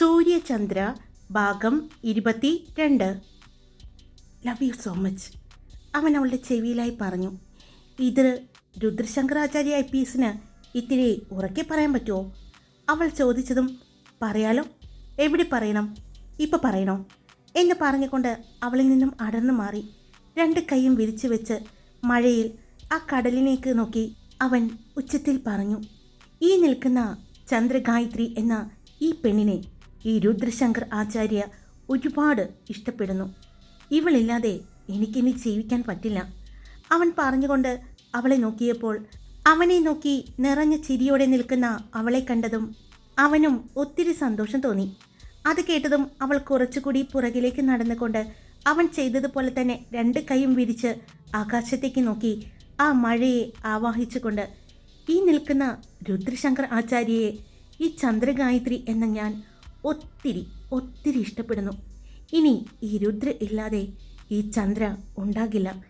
സൂര്യചന്ദ്ര ഭാഗം ഇരുപത്തി രണ്ട് ലവ് യു സോ മച്ച് അവൻ അവളുടെ ചെവിയിലായി പറഞ്ഞു ഇത് രുദ്രശങ്കരാചാര്യ ഐ പി എസിന് ഇത്തിരി ഉറക്കെ പറയാൻ പറ്റുമോ? അവൾ ചോദിച്ചതും പറയാലോ എവിടെ പറയണം? ഇപ്പം പറയണോ? എന്ന് പറഞ്ഞുകൊണ്ട് അവളിൽ നിന്നും അടർന്നു മാറി. രണ്ട് കൈയും വിരിച്ചു വെച്ച് മഴയിൽ ആ കടലിനേക്ക് നോക്കി അവൻ ഉച്ചത്തിൽ പറഞ്ഞു ഈ നിൽക്കുന്ന ചന്ദ്രഗായത്രി എന്ന ഈ പെണ്ണിനെ ഈ രുദ്രശങ്കർ ആചാര്യ ഒരുപാട് ഇഷ്ടപ്പെടുന്നു. ഇവളില്ലാതെ എനിക്കിനി ജീവിക്കാൻ പറ്റില്ല. അവൻ പറഞ്ഞുകൊണ്ട് അവളെ നോക്കിയപ്പോൾ അവനെ നോക്കി നിറഞ്ഞ ചിരിയോടെ നിൽക്കുന്ന അവളെ കണ്ടതും അവനും ഒത്തിരി സന്തോഷം തോന്നി. അത് കേട്ടതും അവൾ കുറച്ചുകൂടി പുറകിലേക്ക് നടന്നുകൊണ്ട് അവൻ ചെയ്തതുപോലെ തന്നെ രണ്ട് കൈയും വിരിച്ച് ആകാശത്തേക്ക് നോക്കി ആ മഴയെ ആവാഹിച്ചുകൊണ്ട് ഈ നിൽക്കുന്ന രുദ്രശങ്കർ ആചാര്യയെ ഈ ചന്ദ്രഗായത്രി എന്ന ഞാൻ ഒത്തിരി ഒത്തിരി ഇഷ്ടപ്പെടുന്നു. ഇനി ഈ രുദ്ര ഇല്ലാതെ ഈ ചന്ദ്ര ഉണ്ടാകില്ല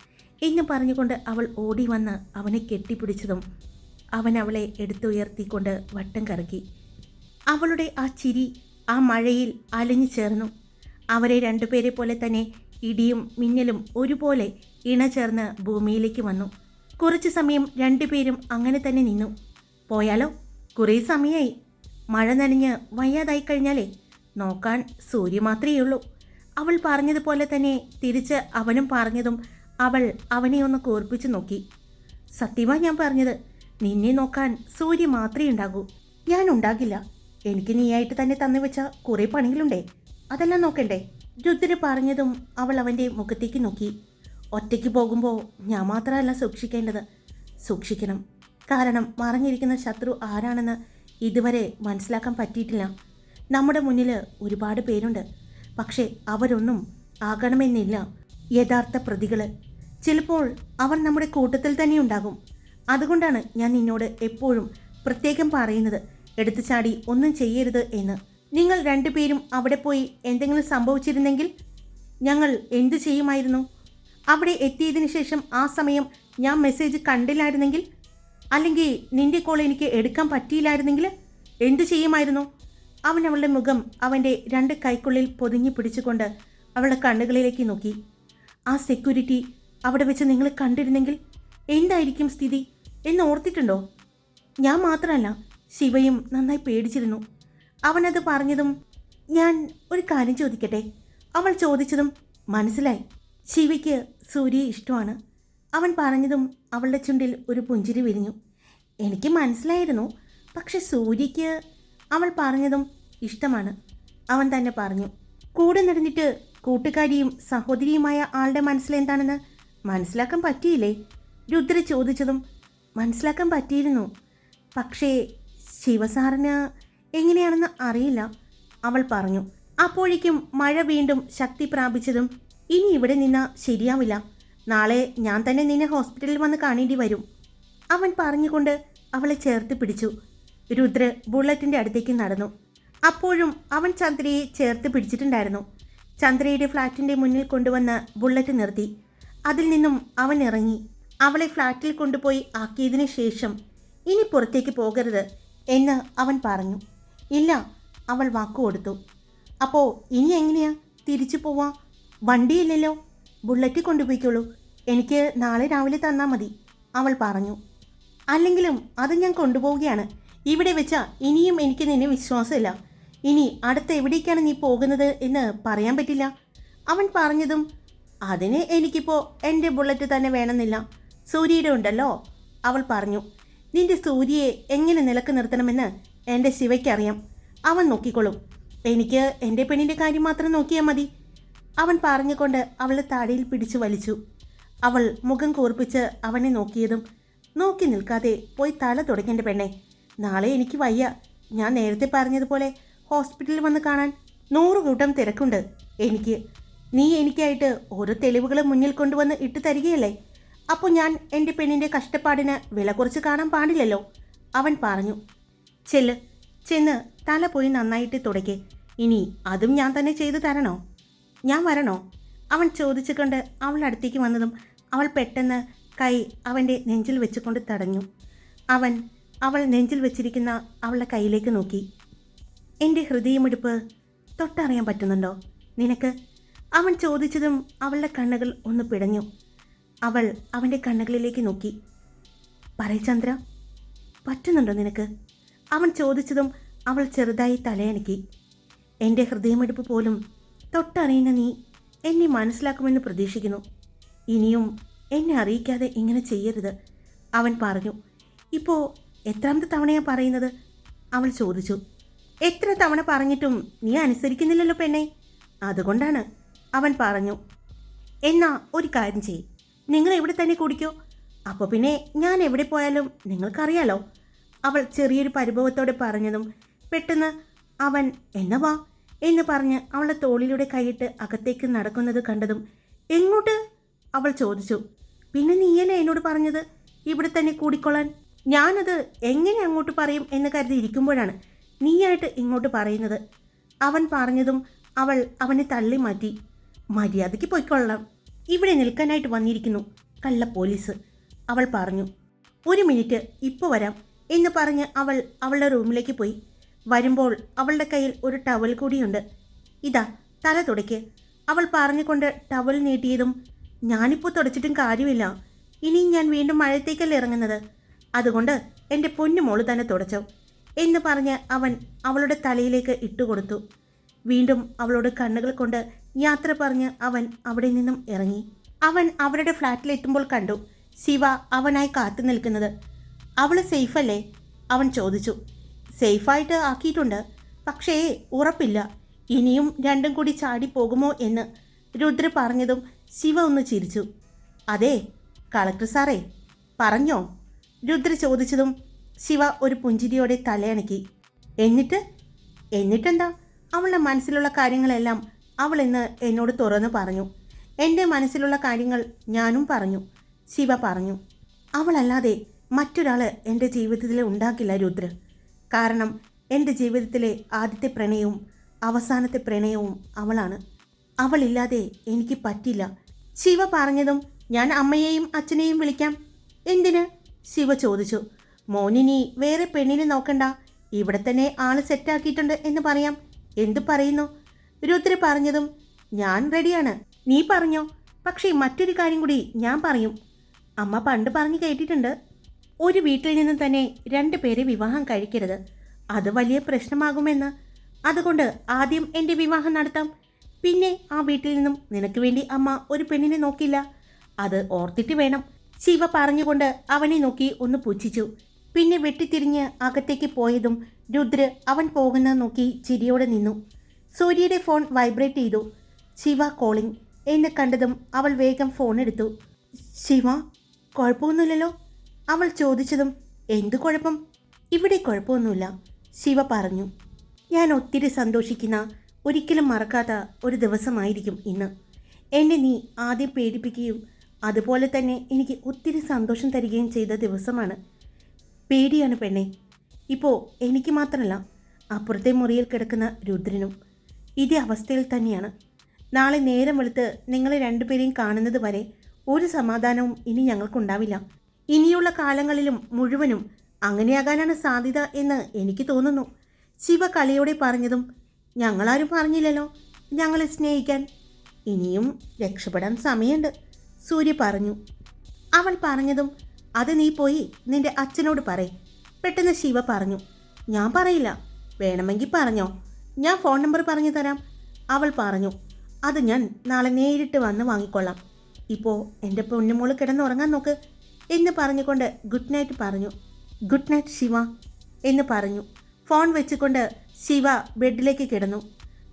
എന്ന് പറഞ്ഞുകൊണ്ട് അവൾ ഓടി വന്ന് അവനെ കെട്ടിപ്പിടിച്ചതും അവൻ അവളെ എടുത്തുയർത്തിക്കൊണ്ട് വട്ടം കറക്കി. അവളുടെ ആ ചിരി ആ മഴയിൽ അലിഞ്ഞു ചേർന്നു. അവരെ രണ്ടുപേരെ പോലെ തന്നെ ഇടിയും മിന്നലും ഒരുപോലെ ഇണചേർന്ന് ഭൂമിയിലേക്ക് വന്നു. കുറച്ച് സമയം രണ്ടുപേരും അങ്ങനെ തന്നെ നിന്നു. പോയാലോ? കുറേ സമയമായി മഴ നനഞ്ഞ് വയ്യാതായി കഴിഞ്ഞാലേ നോക്കാൻ സൂര്യ മാത്രമേ ഉള്ളൂ. അവൾ പറഞ്ഞതുപോലെ തന്നെ തിരിച്ച് അവനും പറഞ്ഞതും അവൾ അവനെ ഒന്ന് കോർപ്പിച്ചു നോക്കി. സത്യമാ ഞാൻ പറഞ്ഞത് നിന്നെ നോക്കാൻ സൂര്യ മാത്രമേ ഉണ്ടാകൂ. ഞാൻ ഉണ്ടാകില്ല. എനിക്ക് നീയായിട്ട് തന്നെ തന്നു വെച്ച കുറേ പണികളുണ്ടേ. അതെല്ലാം നോക്കണ്ടേ? രുദ്ര പറഞ്ഞതും അവൾ അവന്റെ മുഖത്തേക്ക് നോക്കി. ഒറ്റയ്ക്ക് പോകുമ്പോൾ ഞാൻ മാത്രമല്ല സൂക്ഷിക്കേണ്ടത്. സൂക്ഷിക്കണം. കാരണം മറഞ്ഞിരിക്കുന്ന ശത്രു ആരാണെന്ന് ഇതുവരെ മനസ്സിലാക്കാൻ പറ്റിയിട്ടില്ല. നമ്മുടെ മുന്നിൽ ഒരുപാട് പേരുണ്ട്. പക്ഷേ അവരൊന്നും ആകണമെന്നില്ല യഥാർത്ഥ പ്രതികൾ ചിലപ്പോൾ അവർ നമ്മുടെ കൂട്ടത്തിൽ തന്നെ ഉണ്ടാകും. അതുകൊണ്ടാണ് ഞാൻ നിന്നോട് എപ്പോഴും പ്രത്യേകം പറയുന്നത് എടുത്തു ചാടി ഒന്നും ചെയ്യരുത് എന്ന്. നിങ്ങൾ രണ്ടുപേരും അവിടെ പോയി എന്തെങ്കിലും സംഭവിച്ചിരുന്നെങ്കിൽ ഞങ്ങൾ എന്തു ചെയ്യുമായിരുന്നു? അവിടെ എത്തിയതിനു ശേഷം ആ സമയം ഞാൻ മെസ്സേജ് കണ്ടില്ലായിരുന്നെങ്കിൽ അല്ലെങ്കിൽ നിന്റെ കോൾ എനിക്ക് എടുക്കാൻ പറ്റിയില്ലായിരുന്നെങ്കിൽ എന്തു ചെയ്യുമായിരുന്നു? അവൻ അവളുടെ മുഖം അവന്റെ രണ്ട് കൈക്കുള്ളിൽ പൊതിഞ്ഞു പിടിച്ചുകൊണ്ട് അവളുടെ കണ്ണുകളിലേക്ക് നോക്കി. ആ സെക്യൂരിറ്റി അവിടെ വെച്ച് നിങ്ങൾ കണ്ടിരുന്നെങ്കിൽ എന്തായിരിക്കും സ്ഥിതി? എന്ന് ഓർത്തിട്ടുണ്ടോ? ഞാൻ മാത്രമല്ല ശിവയും നന്നായി പേടിച്ചിരുന്നു. അവനത് പറഞ്ഞതും ഞാൻ ഒരു കാര്യം ചോദിക്കട്ടെ? അവൾ ചോദിച്ചതും മനസ്സിലായി. ശിവയ്ക്ക് സൂര്യ ഇഷ്ടമാണ്. അവൻ പറഞ്ഞതും അവളുടെ ചുണ്ടിൽ ഒരു പുഞ്ചിരി വിരിഞ്ഞു. എനിക്ക് മനസ്സിലായിരുന്നു. പക്ഷെ സൂര്യയ്ക്ക് അവൾ പറഞ്ഞതും ഇഷ്ടമാണ്. അവൻ തന്നെ പറഞ്ഞു കൂടെ നടന്നിട്ട് കൂട്ടുകാരിയും സഹോദരിയുമായ ആളുടെ മനസ്സിലെന്താണെന്ന് മനസ്സിലാക്കാൻ പറ്റിയില്ലേ? രുദ്ര ചോദിച്ചതും മനസ്സിലാക്കാൻ പറ്റിയിരുന്നു. പക്ഷേ ശിവസാറിന് എങ്ങനെയാണെന്ന് അറിയില്ല അവൾ പറഞ്ഞു. അപ്പോഴേക്കും മഴ വീണ്ടും ശക്തി പ്രാപിച്ചതും ഇനി ഇവിടെ നിന്ന് ശരിയാവില്ല. നാളെ ഞാൻ തന്നെ നിന്നെ ഹോസ്പിറ്റലിൽ വന്ന് കാണേണ്ടി വരും. അവൻ പറഞ്ഞുകൊണ്ട് അവളെ ചേർത്ത് പിടിച്ചു. രുദ്ര ബുള്ളറ്റിന്റെ അടുത്തേക്ക് നടന്നു. അപ്പോഴും അവൻ ചന്ദ്രയെ ചേർത്ത് പിടിച്ചിട്ടുണ്ടായിരുന്നു. ചന്ദ്രയുടെ ഫ്ലാറ്റിന്റെ മുന്നിൽ കൊണ്ടുവന്ന് ബുള്ളറ്റ് നിർത്തി. അതിൽ നിന്നും അവൻ ഇറങ്ങി. അവളെ ഫ്ലാറ്റിൽ കൊണ്ടുപോയി ആക്കിയതിനു ശേഷം ഇനി പുറത്തേക്ക് പോകരുത് എന്ന് അവൻ പറഞ്ഞു. ഇല്ല അവൾ വാക്കു കൊടുത്തു. അപ്പോൾ ഇനി എങ്ങനെയാ? തിരിച്ചു പോവാ? വണ്ടിയില്ലല്ലോ. ബുള്ളറ്റ് കൊണ്ടുപോയിക്കോളൂ. എനിക്ക് നാളെ രാവിലെ തന്നാൽ മതി അവൾ പറഞ്ഞു. അല്ലെങ്കിലും അത് ഞാൻ കൊണ്ടുപോവുകയാണ്. ഇവിടെ വെച്ച ഇനിയും എനിക്ക് നിന്നെ വിശ്വാസമില്ല. ഇനി അടുത്ത എവിടേക്കാണ് നീ പോകുന്നത് എന്ന് പറയാൻ പറ്റില്ല. അവൻ പറഞ്ഞതും അതിന് എനിക്കിപ്പോൾ എന്റെ ബുള്ളറ്റ് തന്നെ വേണമെന്നില്ല. സൂര്യയുടെ ഉണ്ടല്ലോ അവൾ പറഞ്ഞു. നിന്റെ സൂര്യയെ എങ്ങനെ നിലയ്ക്ക് നിർത്തണമെന്ന് എന്റെ ശിവയ്ക്കറിയാം. അവൻ നോക്കിക്കൊള്ളും എനിക്ക് എന്റെ പെണ്ണിന്റെ കാര്യം മാത്രം നോക്കിയാൽ മതി. അവൻ പറഞ്ഞുകൊണ്ട് അവളെ താടിയിൽ പിടിച്ചു വലിച്ചു. അവൾ മുഖം കൂർപ്പിച്ച് അവനെ നോക്കിയതും നോക്കി നിൽക്കാതെ പോയി തല തുടങ്ങേണ്ട പെണ്ണെ. നാളെ എനിക്ക് വയ്യ. ഞാൻ നേരത്തെ പറഞ്ഞതുപോലെ ഹോസ്പിറ്റലിൽ വന്ന് കാണാൻ നൂറ് കൂട്ടം തിരക്കുണ്ട്. എനിക്ക് നീ എനിക്കായിട്ട് ഓരോ തെളിവുകളും മുന്നിൽ കൊണ്ടുവന്ന് ഇട്ട് തരികയല്ലേ? അപ്പോൾ ഞാൻ എന്റെ പെണ്ണിന്റെ കഷ്ടപ്പാടിന് വില കുറച്ച് കാണാൻ പാടില്ലല്ലോ? അവൻ പറഞ്ഞു. ചെല്ല് ചെന്ന് തല പോയി നന്നായിട്ട് തുടയ്ക്ക് ഇനി അതും ഞാൻ തന്നെ ചെയ്തു തരണോ? ഞാൻ വരണോ? അവൻ ചോദിച്ചുകൊണ്ട് അവളുടെ അടുത്തേക്ക് വന്നതും അവൾ പെട്ടെന്ന് കൈ അവന്റെ നെഞ്ചിൽ വെച്ചുകൊണ്ട് തടഞ്ഞു. അവൻ അവൾ നെഞ്ചിൽ വെച്ചിരിക്കുന്ന അവളുടെ കയ്യിലേക്ക് നോക്കി. എന്റെ ഹൃദയമിടിപ്പ് തൊട്ടറിയാൻ പറ്റുന്നുണ്ടോ? നിനക്ക്? അവൻ ചോദിച്ചതും അവളുടെ കണ്ണുകൾ ഒന്ന് പിടഞ്ഞു. അവൾ അവന്റെ കണ്ണുകളിലേക്ക് നോക്കി. പറയ ചന്ദ്ര പറ്റുന്നുണ്ടോ നിനക്ക്? അവൻ ചോദിച്ചതും അവൾ ചെറുതായി തലയണക്കി എന്റെ ഹൃദയമെടുപ്പ് പോലും തൊട്ടറിയുന്ന നീ എന്നെ മനസ്സിലാക്കുമെന്ന് പ്രതീക്ഷിക്കുന്നു. ഇനിയും എന്നെ അറിയിക്കാതെ ഇങ്ങനെ ചെയ്യരുത്. അവൻ പറഞ്ഞു ഇപ്പോൾ എത്രാമത്തെ തവണയാണ് പറയുന്നത്? അവൾ ചോദിച്ചു എത്ര തവണ പറഞ്ഞിട്ടും നീ അനുസരിക്കുന്നില്ലല്ലോ പെണ്ണെ. അതുകൊണ്ടാണ് അവൻ പറഞ്ഞു എന്നാ ഒരു കാര്യം ചെയ് നിങ്ങൾ എവിടെ തന്നെ കുടിക്കോ. അപ്പോൾ പിന്നെ ഞാൻ എവിടെ പോയാലും നിങ്ങൾക്കറിയാലോ. അവൾ ചെറിയൊരു പരിഭവത്തോടെ പറഞ്ഞതും പെട്ടെന്ന് അവൻ എന്നാ വാ എന്ന് പറഞ്ഞ് അവളെ തോളിലൂടെ കൈയിട്ട് അകത്തേക്ക് നടക്കുന്നത് കണ്ടതും എങ്ങോട്ട്? അവൾ ചോദിച്ചു. പിന്നെ നീയല്ലേ എന്നോട് പറഞ്ഞത്? ഇവിടെ തന്നെ കൂടിക്കൊള്ളാൻ. ഞാനത് എങ്ങനെ അങ്ങോട്ട് പറയും എന്ന് കരുതി ഇരിക്കുമ്പോഴാണ് നീയായിട്ട് ഇങ്ങോട്ട് പറയുന്നത്. അവൻ പറഞ്ഞതും അവൾ അവനെ തള്ളി മാറ്റി. മര്യാദയ്ക്ക് പോയിക്കൊള്ളാം ഇവിടെ നിൽക്കാനായിട്ട് വന്നിരിക്കുന്നു. കള്ള പോലീസ്. അവൾ പറഞ്ഞു. ഒരു മിനിറ്റ് ഇപ്പോൾ വരാം എന്ന് പറഞ്ഞ് അവൾ അവളുടെ റൂമിലേക്ക് പോയി. വരുമ്പോൾ അവളുടെ കയ്യിൽ ഒരു ടവൽ കൂടിയുണ്ട്. ഇതാ തല തുടയ്ക്ക്. അവൾ പറഞ്ഞുകൊണ്ട് ടവൽ നീട്ടിയതും ഞാനിപ്പോൾ തുടച്ചിട്ടും കാര്യമില്ല. ഇനിയും ഞാൻ വീണ്ടും മഴത്തേക്കല്ലേ ഇറങ്ങുന്നത്? അതുകൊണ്ട് എന്റെ പൊന്നുമോൾ തന്നെ തുടച്ചു. എന്ന് പറഞ്ഞ് അവൻ അവളുടെ തലയിലേക്ക് ഇട്ടുകൊടുത്തു. വീണ്ടും അവളോട് കണ്ണുകൾ കൊണ്ട് യാത്ര പറഞ്ഞ് അവൻ അവിടെ നിന്നും ഇറങ്ങി. അവൻ അവരുടെ ഫ്ലാറ്റിലെത്തുമ്പോൾ കണ്ടു. ശിവ അവനായി കാത്തു നിൽക്കുന്നത്. അവൾ സേഫല്ലേ? അവൻ ചോദിച്ചു. സേഫായിട്ട് ആക്കിയിട്ടുണ്ട്. പക്ഷേ ഉറപ്പില്ല. ഇനിയും രണ്ടും കൂടി ചാടി പോകുമോ എന്ന് രുദ്ര പറഞ്ഞതും ശിവ ഒന്ന് ചിരിച്ചു. അതെ കളക്ടർ സാറേ പറഞ്ഞോ? രുദ്ര ചോദിച്ചതും ശിവ ഒരു പുഞ്ചിരിയോടെ തലയണക്കി. എന്നിട്ട്? എന്നിട്ടെന്താ? അവളുടെ മനസ്സിലുള്ള കാര്യങ്ങളെല്ലാം അവൾ ഇന്ന് എന്നോട് തുറന്നു പറഞ്ഞു. എന്റെ മനസ്സിലുള്ള കാര്യങ്ങൾ ഞാനും പറഞ്ഞു ശിവ പറഞ്ഞു. അവളല്ലാതെ മറ്റൊരാൾ എന്റെ ജീവിതത്തിൽ ഉണ്ടാക്കില്ല രുദ്ര. കാരണം എന്റെ ജീവിതത്തിലെ ആദ്യത്തെ പ്രണയവും അവസാനത്തെ പ്രണയവും അവളാണ്. അവളില്ലാതെ എനിക്ക് പറ്റില്ല. ശിവ പറഞ്ഞതും ഞാൻ അമ്മയെയും അച്ഛനെയും വിളിക്കാം. എന്തിന്? ശിവ ചോദിച്ചു. മോനിനി വേറെ പെണ്ണിനെ നോക്കണ്ട. ഇവിടെ തന്നെ ആൾ സെറ്റാക്കിയിട്ടുണ്ട് എന്ന് പറയാം. എന്ത് പറയുന്നു? രുദ്ര പറഞ്ഞതും ഞാൻ റെഡിയാണ് നീ പറഞ്ഞോ. പക്ഷേ മറ്റൊരു കാര്യം കൂടി ഞാൻ പറയും. അമ്മ പണ്ട് പറഞ്ഞു കേട്ടിട്ടുണ്ട്. ഒരു വീട്ടിൽ നിന്ന് തന്നെ രണ്ടു പേരെ വിവാഹം കഴിക്കരുത്. അത് വലിയ പ്രശ്നമാകുമെന്ന്. അതുകൊണ്ട് ആദ്യം എന്റെ വിവാഹം നടത്താം. പിന്നെ ആ വീട്ടിൽ നിന്നും നിനക്ക് വേണ്ടി അമ്മ ഒരു പെണ്ണിനെ നോക്കില്ല. അത് ഓർത്തിട്ട് വേണം. ശിവ പറഞ്ഞുകൊണ്ട് അവനെ നോക്കി ഒന്ന് പുച്ഛിച്ചു. പിന്നെ വെട്ടിത്തിരിഞ്ഞ് അകത്തേക്ക് പോയതും രുദ്ര അവൻ പോകുന്നത് നോക്കി ചിരിയോടെ നിന്നു. സൂര്യയുടെ ഫോൺ വൈബ്രേറ്റ് ചെയ്തു. ശിവ കോളിംഗ്. എന്നെ കണ്ടതും അവൾ വേഗം ഫോൺ എടുത്തു. ശിവ കുഴപ്പമൊന്നുമില്ലല്ലോ? അവൾ ചോദിച്ചതും എന്തു കുഴപ്പം? ഇവിടെ കുഴപ്പമൊന്നുമില്ല. ശിവ പറഞ്ഞു ഞാൻ ഒത്തിരി സന്തോഷിക്കുന്ന ഒരിക്കലും മറക്കാത്ത ഒരു ദിവസമായിരിക്കും ഇന്ന്. എന്നെ നീ ആദ്യം പേടിപ്പിക്കുകയും അതുപോലെ തന്നെ എനിക്ക് ഒത്തിരി സന്തോഷം തരികയും ചെയ്ത ദിവസമാണ്. പേടിയാണ് പെണ്ണെ. ഇപ്പോൾ എനിക്ക് മാത്രമല്ല അപ്പുറത്തെ മുറിയിൽ കിടക്കുന്ന രുദ്രനും ഇതേ അവസ്ഥയിൽ തന്നെയാണ്. നാളെ നേരം വെളുത്ത് നിങ്ങളെ രണ്ടുപേരെയും കാണുന്നത് വരെ ഒരു സമാധാനവും ഇനി ഞങ്ങൾക്കുണ്ടാവില്ല. ഇനിയുള്ള കാലങ്ങളിലും മുഴുവനും അങ്ങനെയാകാനാണ് സാധ്യത എന്ന് എനിക്ക് തോന്നുന്നു. ശിവ കളിയോടെ പറഞ്ഞതും ഞങ്ങളാരും പറഞ്ഞില്ലല്ലോ. ഞങ്ങളെ സ്നേഹിക്കാൻ ഇനിയും രക്ഷപ്പെടാൻ സമയമുണ്ട്. സൂര്യ പറഞ്ഞു. അവൾ പറഞ്ഞതും അത് നീ പോയി നിന്റെ അച്ഛനോട് പറ പെട്ടെന്ന് ശിവ പറഞ്ഞു. ഞാൻ പറയില്ല. വേണമെങ്കിൽ പറഞ്ഞോ. ഞാൻ ഫോൺ നമ്പർ പറഞ്ഞു തരാം. അവൾ പറഞ്ഞു. അത് ഞാൻ നാളെ നേരിട്ട് വന്ന് വാങ്ങിക്കൊള്ളാം. ഇപ്പോൾ എന്റെ പൊന്നുമോൾ കിടന്നുറങ്ങാൻ നോക്ക്. എന്ന് പറഞ്ഞുകൊണ്ട് ഗുഡ് നൈറ്റ് പറഞ്ഞു. ഗുഡ് നൈറ്റ് ശിവ എന്ന് പറഞ്ഞു. ഫോൺ വെച്ചുകൊണ്ട് ശിവ ബെഡിലേക്ക് കിടന്നു.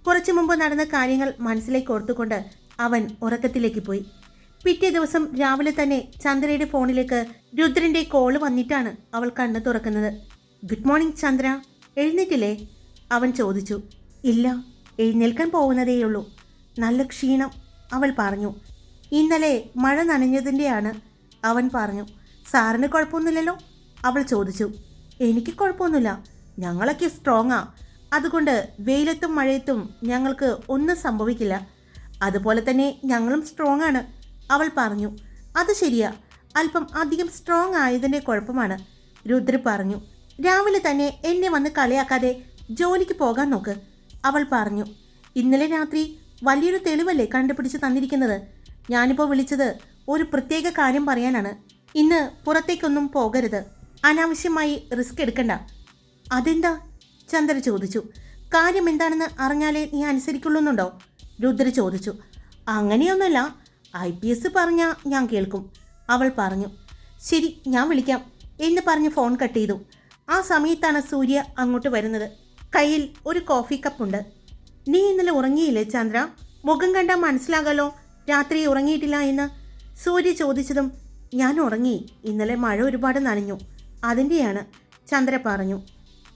കുറച്ചു മുമ്പ് നടന്ന കാര്യങ്ങൾ മനസ്സിലേക്ക് ഓർത്തുകൊണ്ട് അവൻ ഉറക്കത്തിലേക്ക് പോയി. പിറ്റേ ദിവസം രാവിലെ തന്നെ ചന്ദ്രയുടെ ഫോണിലേക്ക് രുദ്രന്റെ കോൾ വന്നിട്ടാണ് അവൾ കണ്ണ് തുറക്കുന്നത്. ഗുഡ് മോർണിംഗ് ചന്ദ്ര എഴുന്നേറ്റില്ലേ? അവൻ ചോദിച്ചു. ഇല്ല എഴുന്നേൽക്കാൻ പോകുന്നതേയുള്ളൂ. നല്ല ക്ഷീണം അവൾ പറഞ്ഞു. ഇന്നലെ മഴ നനഞ്ഞതിന്റെയാണ് അവൻ പറഞ്ഞു സാറിന് കുഴപ്പമൊന്നുമില്ലല്ലോ? അവൾ ചോദിച്ചു എനിക്ക് കുഴപ്പമൊന്നുമില്ല. ഞങ്ങളൊക്കെ സ്ട്രോങ്ങാ അതുകൊണ്ട് വെയിലത്തും മഴയത്തും ഞങ്ങൾക്ക് ഒന്നും സംഭവിക്കില്ല. അതുപോലെ തന്നെ ഞങ്ങളും സ്ട്രോങ് ആണ്. അവൾ പറഞ്ഞു അത് ശരിയാ. അല്പം അധികം സ്ട്രോങ് ആയതിന്റെ കുഴപ്പമാണ്. രുദ്ര പറഞ്ഞു രാവിലെ തന്നെ എന്നെ വന്ന് കളിയാക്കാതെ ജോലിക്ക് പോകാൻ നോക്ക്. അവൾ പറഞ്ഞു ഇന്നലെ രാത്രി വലിയൊരു തെളിവല്ലേ കണ്ടുപിടിച്ച് തന്നിരിക്കുന്നത്? ഞാനിപ്പോൾ വിളിച്ചത് ഒരു പ്രത്യേക കാര്യം പറയാനാണ്. ഇന്ന് പുറത്തേക്കൊന്നും പോകരുത്. അനാവശ്യമായി റിസ്ക് എടുക്കണ്ട. അതെന്താ? ചന്ദ്ര ചോദിച്ചു. കാര്യം എന്താണെന്ന് അറിഞ്ഞാലേ നീ അനുസരിക്കുള്ളൂന്നുണ്ടോ? രുദ്ര ചോദിച്ചു. അങ്ങനെയൊന്നുമല്ല. ഐ പി എസ് പറഞ്ഞാൽ ഞാൻ കേൾക്കും. അവൾ പറഞ്ഞു. ശരി ഞാൻ വിളിക്കാം എന്ന് പറഞ്ഞ് ഫോൺ കട്ട് ചെയ്തു. ആ സമയത്താണ് സൂര്യ അങ്ങോട്ട് വരുന്നത്. കയ്യിൽ ഒരു കോഫി കപ്പുണ്ട് നീ ഇന്നലെ ഉറങ്ങിയില്ലേ ചന്ദ്ര? മുഖം കണ്ടാൽ മനസ്സിലാകാലോ? രാത്രി ഉറങ്ങിയിട്ടില്ല എന്ന്? സൂര്യ ചോദിച്ചതും ഞാൻ ഉറങ്ങി. ഇന്നലെ മഴ ഒരുപാട് നനഞ്ഞു. അതിന്റെയാണ് ചന്ദ്ര പറഞ്ഞു.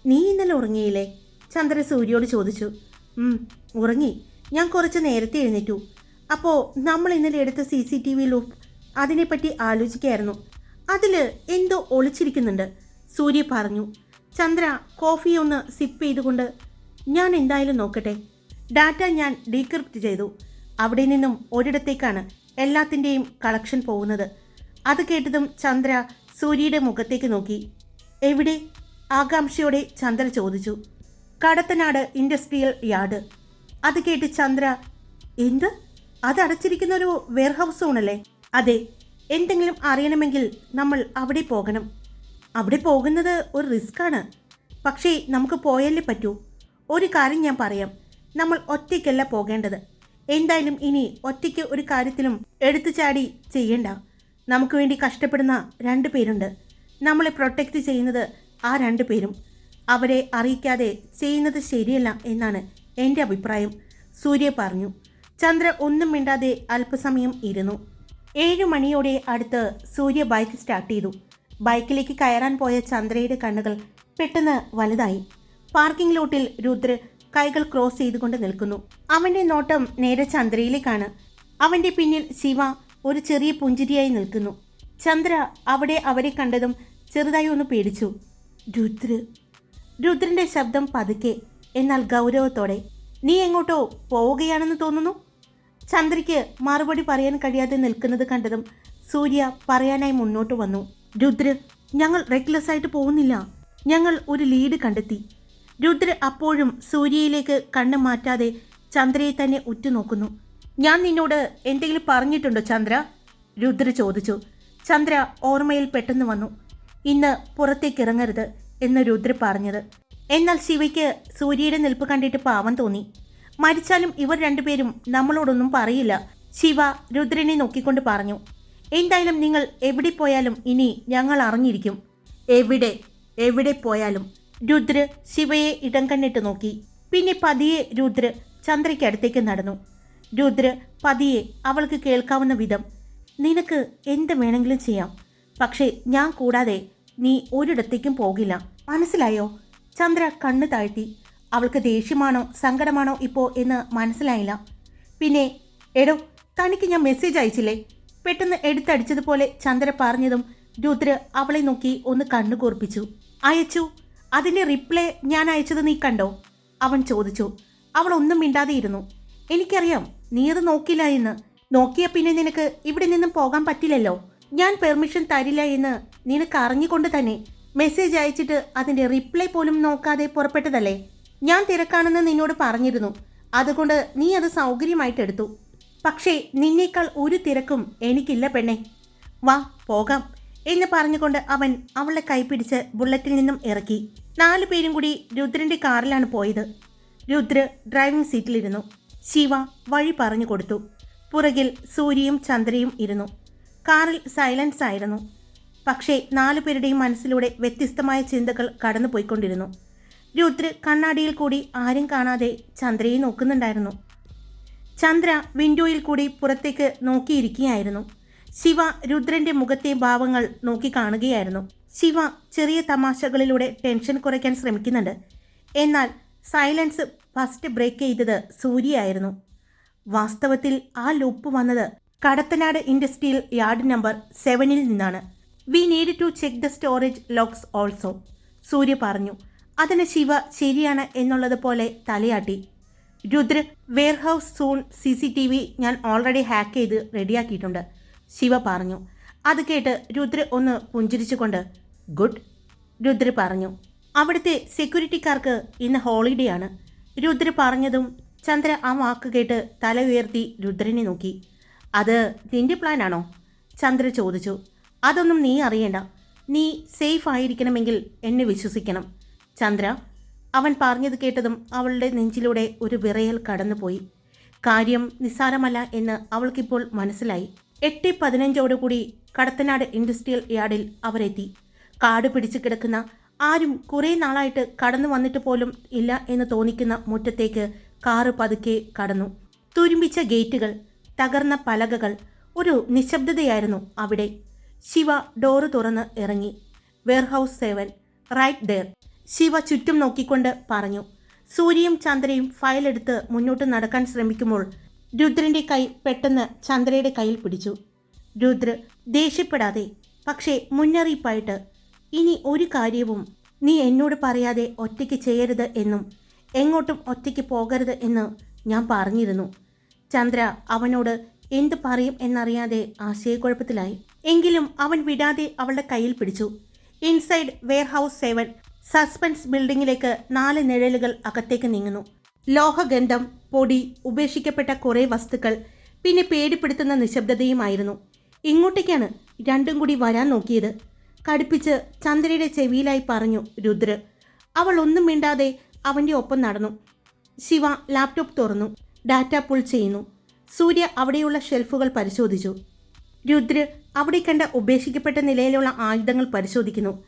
നീ ഇന്നലെ ഉറങ്ങിയില്ലേ? ചന്ദ്ര സൂര്യയോട് ചോദിച്ചു. "ഉം, ഉറങ്ങി. ഞാൻ കുറച്ച് നേരത്തെ എഴുന്നേറ്റു. അപ്പോൾ നമ്മൾ ഇന്നലെ എടുത്ത C C T V loop അതിനെപ്പറ്റി ആലോചിക്കായിരുന്നു അതിൽ എന്തോ ഒളിച്ചിരിക്കുന്നുണ്ട് സൂര്യ പറഞ്ഞു. ചന്ദ്ര കോഫി ഒന്ന് സിപ്പ് ചെയ്തുകൊണ്ട് ഞാൻ എന്തായാലും നോക്കട്ടെ. ഡാറ്റ ഞാൻ ഡീക്രിപ്റ്റ് ചെയ്തു. അവിടെ നിന്നും ഒരിടത്തേക്കാണ് എല്ലാത്തിന്റെയും കളക്ഷൻ പോകുന്നത്. അത് കേട്ടതും ചന്ദ്ര സൂര്യയുടെ മുഖത്തേക്ക് നോക്കി. എവിടെ? ആകാംക്ഷയോടെ ചന്ദ്ര ചോദിച്ചു. Kadathanadu industrial yard. അത് കേട്ട് ചന്ദ്ര എന്ത്? അത് അടച്ചിരിക്കുന്ന ഒരു വെയർഹൗസ് സോണല്ലേ? അതെ. എന്തെങ്കിലും അറിയണമെങ്കിൽ നമ്മൾ അവിടെ പോകണം. അവിടെ പോകുന്നത് ഒരു റിസ്ക്കാണ് പക്ഷേ നമുക്ക് പോയല്ലേ പറ്റൂ. ഒരു കാര്യം ഞാൻ പറയാം. നമ്മൾ ഒറ്റയ്ക്കല്ല പോകേണ്ടത്. എന്തായാലും ഇനി ഒറ്റയ്ക്ക് ഒരു കാര്യത്തിലും എടുത്തു ചാടി ചെയ്യണ്ട. നമുക്ക് വേണ്ടി കഷ്ടപ്പെടുന്ന രണ്ട് പേരുണ്ട്. നമ്മളെ പ്രൊട്ടക്റ്റ് ചെയ്യുന്നത് ആ രണ്ട് പേരും. അവരെ അറിയിക്കാതെ ചെയ്യുന്നത് ശരിയല്ല എന്നാണ് എന്റെ അഭിപ്രായം. സൂര്യ പറഞ്ഞു. ചന്ദ്ര ഒന്നും മിണ്ടാതെ അല്പസമയം ഇരുന്നു. ഏഴു മണിയോടെ അടുത്ത് സൂര്യ ബൈക്ക് സ്റ്റാർട്ട് ചെയ്തു. ബൈക്കിലേക്ക് കയറാൻ പോയ ചന്ദ്രയുടെ കണ്ണുകൾ പെട്ടെന്ന് വലുതായി. പാർക്കിംഗ് ലോട്ടിൽ രുദ്ര കൈകൾ ക്രോസ് ചെയ്തുകൊണ്ട് നിൽക്കുന്നു. അവന്റെ നോട്ടം നേരെ ചന്ദ്രയിലേക്കാണ്. അവന്റെ പിന്നിൽ ശിവ ഒരു ചെറിയ പുഞ്ചിരിയായി നിൽക്കുന്നു. ചന്ദ്ര അവിടെ അവരെ കണ്ടതും ചെറുതായി ഒന്ന് പേടിച്ചു. രുദ്ര. രുദ്രന്റെ ശബ്ദം പതുക്കെ എന്നാൽ ഗൗരവത്തോടെ. നീ എങ്ങോട്ടോ പോവുകയാണെന്ന് തോന്നുന്നു? ചന്ദ്രയ്ക്ക് മറുപടി പറയാൻ കഴിയാതെ നിൽക്കുന്നത് കണ്ടതും സൂര്യ പറയാനായി മുന്നോട്ട് വന്നു. രുദ്ര ഞങ്ങൾ റെക്ലെസ് ആയിട്ട് പോകുന്നില്ല. ഞങ്ങൾ ഒരു ലീഡ് കണ്ടെത്തി. രുദ്ര അപ്പോഴും സൂര്യയിലേക്ക് കണ്ണു മാറ്റാതെ ചന്ദ്രയെ തന്നെ ഉറ്റുനോക്കുന്നു. ഞാൻ നിന്നോട് എന്തെങ്കിലും പറഞ്ഞിട്ടുണ്ടോ ചന്ദ്ര? രുദ്ര ചോദിച്ചു. ചന്ദ്ര ഓർമ്മയിൽ പെട്ടെന്ന് വന്നു. ഇന്ന് പുറത്തേക്ക് ഇറങ്ങരുത് എന്ന് രുദ്ര പറഞ്ഞത്. എന്നാൽ ശിവയ്ക്ക് സൂര്യയുടെ നിൽപ്പ് കണ്ടിട്ട് പാവം തോന്നി. മരിച്ചാലും ഇവർ രണ്ടുപേരും നമ്മളോടൊന്നും പറയില്ല. ശിവ രുദ്രനെ നോക്കിക്കൊണ്ട് പറഞ്ഞു. എന്തായാലും നിങ്ങൾ എവിടെ പോയാലും ഇനി ഞങ്ങൾ അറിഞ്ഞിരിക്കും. എവിടെ? എവിടെ പോയാലും. രുദ്ര ശിവയെ ഇടം കണ്ണിട്ട് നോക്കി. പിന്നെ പതിയെ രുദ്ര ചന്ദ്രയ്ക്ക് അടുത്തേക്ക് നടന്നു. രുദ്ര പതിയെ അവൾക്ക് കേൾക്കാവുന്ന വിധം നിനക്ക് എന്ത് വേണമെങ്കിലും ചെയ്യാം. പക്ഷേ ഞാൻ കൂടാതെ നീ ഒരിടത്തേക്കും പോകില്ല. മനസ്സിലായോ ചന്ദ്ര കണ്ണു താഴ്ത്തി അവൾക്ക് ദേഷ്യമാണോ സങ്കടമാണോ ഇപ്പോൾ എന്ന് മനസ്സിലായില്ല. പിന്നെ എടോ തനിക്ക് ഞാൻ മെസ്സേജ് അയച്ചില്ലേ? പെട്ടെന്ന് എടുത്തടിച്ചതുപോലെ ചന്ദ്ര പറഞ്ഞതും രുദ്ര അവളെ നോക്കി ഒന്ന് കണ്ണു കൂർപ്പിച്ചു അയച്ചു അതിന്റെ റിപ്ലൈ ഞാൻ അയച്ചത് നീ കണ്ടോ? അവൻ ചോദിച്ചു. അവൾ ഒന്നും മിണ്ടാതെ ഇരുന്നു. എനിക്കറിയാം നീ അത് നോക്കില്ല എന്ന്. നോക്കിയ പിന്നെ നിനക്ക് ഇവിടെ നിന്നും പോകാൻ പറ്റില്ലല്ലോ. ഞാൻ പെർമിഷൻ തരില്ല എന്ന് നിനക്ക് അറിഞ്ഞുകൊണ്ട് തന്നെ മെസ്സേജ് അയച്ചിട്ട് അതിന്റെ റിപ്ലൈ പോലും നോക്കാതെ പുറപ്പെട്ടതല്ലേ? ഞാൻ തിരക്കാണെന്ന് നിന്നോട് പറഞ്ഞിരുന്നു. അതുകൊണ്ട് നീ അത് സൗകര്യമായിട്ടെടുത്തു പക്ഷേ നിന്നേക്കാൾ ഒരു തിരക്കും എനിക്കില്ല പെണ്ണെ. വാ പോകാം എന്ന് പറഞ്ഞുകൊണ്ട് അവൻ അവളെ കൈ പിടിച്ച് ബുള്ളറ്റിൽ നിന്നും ഇറക്കി. നാലു പേരും കൂടി രുദ്രന്റെ കാറിലാണ് പോയത്. രുദ്ര ഡ്രൈവിംഗ് സീറ്റിലിരുന്നു. ശിവ വഴി പറഞ്ഞു കൊടുത്തു. പുറകിൽ സൂര്യയും ചന്ദ്രയും ഇരുന്നു. കാറിൽ സൈലൻസ് ആയിരുന്നു. പക്ഷേ നാലു പേരുടെയും മനസ്സിലൂടെ വ്യത്യസ്തമായ ചിന്തകൾ കടന്നുപോയിക്കൊണ്ടിരുന്നു. രുദ്ര കണ്ണാടിയിൽ കൂടി ആരും കാണാതെ ചന്ദ്രയെ നോക്കുന്നുണ്ടായിരുന്നു. ചന്ദ്ര വിൻഡോയിൽ കൂടി പുറത്തേക്ക് നോക്കിയിരിക്കുകയായിരുന്നു. ശിവ രുദ്രന്റെ മുഖത്തെ ഭാവങ്ങൾ നോക്കി കാണുകയായിരുന്നു. ശിവ ചെറിയ തമാശകളിലൂടെ ടെൻഷൻ കുറയ്ക്കാൻ ശ്രമിക്കുന്നുണ്ട്. എന്നാൽ സൈലൻസ് ഫസ്റ്റ് ബ്രേക്ക് ചെയ്തത് സൂര്യയായിരുന്നു. വാസ്തവത്തിൽ ആ ലൂപ്പ് വന്നത് കടത്തനാട് ഇൻഡസ്ട്രിയൽ യാർഡ് നമ്പർ സെവനിൽ നിന്നാണ്. We need to check the storage locks also Surya പറഞ്ഞു അതിന് ശിവ ശരിയാണ് എന്നുള്ളത് പോലെ തലയാട്ടി. Rudra warehouse soon C C T V ഞാൻ ഓൾറെഡി ഹാക്ക് ചെയ്ത് റെഡിയാക്കിയിട്ടുണ്ട് ശിവ പറഞ്ഞു അത് കേട്ട് രുദ്ര ഒന്ന് പുഞ്ചിരിച്ചുകൊണ്ട് ഗുഡ് രുദ്ര പറഞ്ഞു. അവിടുത്തെ സെക്യൂരിറ്റിക്കാർക്ക് ഇന്ന് ഹോളിഡേ ആണ്. രുദ്ര പറഞ്ഞതും ചന്ദ്ര ആ വാക്ക് കേട്ട് തല ഉയർത്തി രുദ്രനെ നോക്കി. അത് നിന്റെ പ്ലാനാണോ ചന്ദ്ര ചോദിച്ചു. അതൊന്നും നീ അറിയേണ്ട. നീ സേഫ് ആയിരിക്കണമെങ്കിൽ എന്നെ വിശ്വസിക്കണം. ചന്ദ്ര അവൻ പറഞ്ഞത് കേട്ടതും അവളുടെ നെഞ്ചിലൂടെ ഒരു വിറയൽ കടന്നുപോയി. കാര്യം നിസ്സാരമല്ല എന്ന് അവൾക്കിപ്പോൾ മനസ്സിലായി. എട്ട് പതിനഞ്ചോടുകൂടി കടത്തനാട് ഇൻഡസ്ട്രിയൽ യാർഡിൽ അവരെത്തി. കാട് പിടിച്ചു കിടക്കുന്ന ആരും കുറേ നാളായിട്ട് കടന്നു വന്നിട്ട് പോലും ഇല്ല എന്ന് തോന്നിക്കുന്ന മുറ്റത്തേക്ക് കാറ് പതുക്കെ കടന്നു. തുരുമ്പിച്ച ഗേറ്റുകൾ തകർന്ന പലകകൾ ഒരു നിശബ്ദതയായിരുന്നു അവിടെ. ശിവ ഡോറ് തുറന്ന് ഇറങ്ങി. Warehouse seven right there Shiva ചുറ്റും നോക്കിക്കൊണ്ട് പറഞ്ഞു സൂര്യയും ചന്ദ്രയും ഫയലെടുത്ത് മുന്നോട്ട് നടക്കാൻ ശ്രമിക്കുമ്പോൾ രുദ്രന്റെ കൈ പെട്ടെന്ന് ചന്ദ്രയുടെ കയ്യിൽ പിടിച്ചു. രുദ്ര ദേഷ്യപ്പെടാതെ പക്ഷേ മുന്നറിയിപ്പായിട്ട് ഇനി ഒരു കാര്യവും നീ എന്നോട് പറയാതെ ഒറ്റയ്ക്ക് ചെയ്യരുത് എന്നും എങ്ങോട്ടും ഒറ്റയ്ക്ക് പോകരുത് എന്ന് ഞാൻ പറഞ്ഞിരുന്നു. ചന്ദ്ര അവനോട് എന്ത് പറയും എന്നറിയാതെ ആശയക്കുഴപ്പത്തിലായി. എങ്കിലും അവൻ വിടാതെ അവളുടെ കയ്യിൽ പിടിച്ചു. ഇൻസൈഡ് വെയർഹൗസ് സെവൻ സസ്പെൻസ് ബിൽഡിങ്ങിലേക്ക് നാല് നിഴലുകൾ അകത്തേക്ക് നീങ്ങുന്നു. ലോഹഗന്ധം പൊടി ഉപേക്ഷിക്കപ്പെട്ട കുറേ വസ്തുക്കൾ പിന്നെ പേടിപ്പെടുത്തുന്ന നിശബ്ദതയുമായിരുന്നു. ഇങ്ങോട്ടേക്കാണ് രണ്ടും കൂടി വരാൻ നോക്കിയത്. കടുപ്പിച്ച് ചന്ദ്രയുടെ ചെവിയിലായി പറഞ്ഞു രുദ്ര. അവൾ ഒന്നും മിണ്ടാതെ അവന്റെ ഒപ്പം നടന്നു. ശിവ ലാപ്ടോപ്പ് തുറന്നു. ഡാറ്റ പുൾ ചെയ്യുന്നു. സൂര്യ അവിടെയുള്ള ഷെൽഫുകൾ പരിശോധിച്ചു. രുദ്ര അവിടെ കണ്ട ഉപേക്ഷിക്കപ്പെട്ട നിലയിലുള്ള ആയുധങ്ങൾ പരിശോധിക്കുന്നു.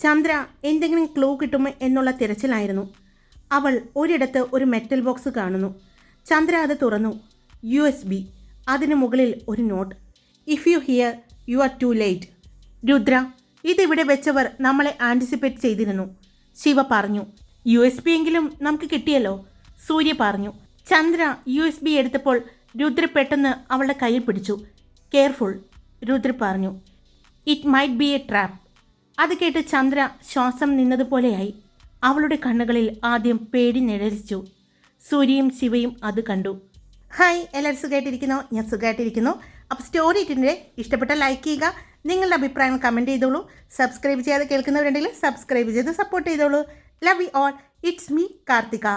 ചന്ദ്ര എന്തെങ്കിലും ക്ലൂ കിട്ടുമോ എന്നുള്ള തിരച്ചിലായിരുന്നു. അവൾ ഒരിടത്ത് ഒരു മെറ്റൽ ബോക്സ് കാണുന്നു. ചന്ദ്ര അത് തുറന്നു. യു എസ് ബി അതിന് മുകളിൽ ഒരു note if you hear you are too late Rudra ഇതിവിടെ വെച്ചവർ നമ്മളെ ആന്റിസിപ്പേറ്റ് ചെയ്തിരുന്നു. ശിവ പറഞ്ഞു യു എസ് ബി എങ്കിലും നമുക്ക് കിട്ടിയല്ലോ. സൂര്യ പറഞ്ഞു ചന്ദ്ര യു എസ് ബി എടുത്തപ്പോൾ രുദ്ര പെട്ടെന്ന് അവളുടെ കയ്യിൽ പിടിച്ചു. കെയർഫുൾ രുദ്ര പറഞ്ഞു it might be a trap അത് കേട്ട് ചന്ദ്ര ശ്വാസം നിന്നതുപോലെയായി. അവളുടെ കണ്ണുകളിൽ ആദ്യം പേടി നിഴലിച്ചു. സൂര്യയും ശിവയും അത് കണ്ടു. ഹായ് എല്ലാവരും സുഖമായിട്ടിരിക്കുന്നു? ഞാൻ സുഖമായിട്ടിരിക്കുന്നു. അപ്പോൾ സ്റ്റോറി ഇട്ടിന്റെ ഇഷ്ടപ്പെട്ട ലൈക്ക് ചെയ്യുക. നിങ്ങളുടെ അഭിപ്രായങ്ങൾ കമന്റ് ചെയ്തോളൂ. സബ്സ്ക്രൈബ് ചെയ്യാതെ കേൾക്കുന്നവരുണ്ടെങ്കിൽ സബ്സ്ക്രൈബ് ചെയ്ത് സപ്പോർട്ട് ചെയ്തോളൂ. Love you all it's me Karthika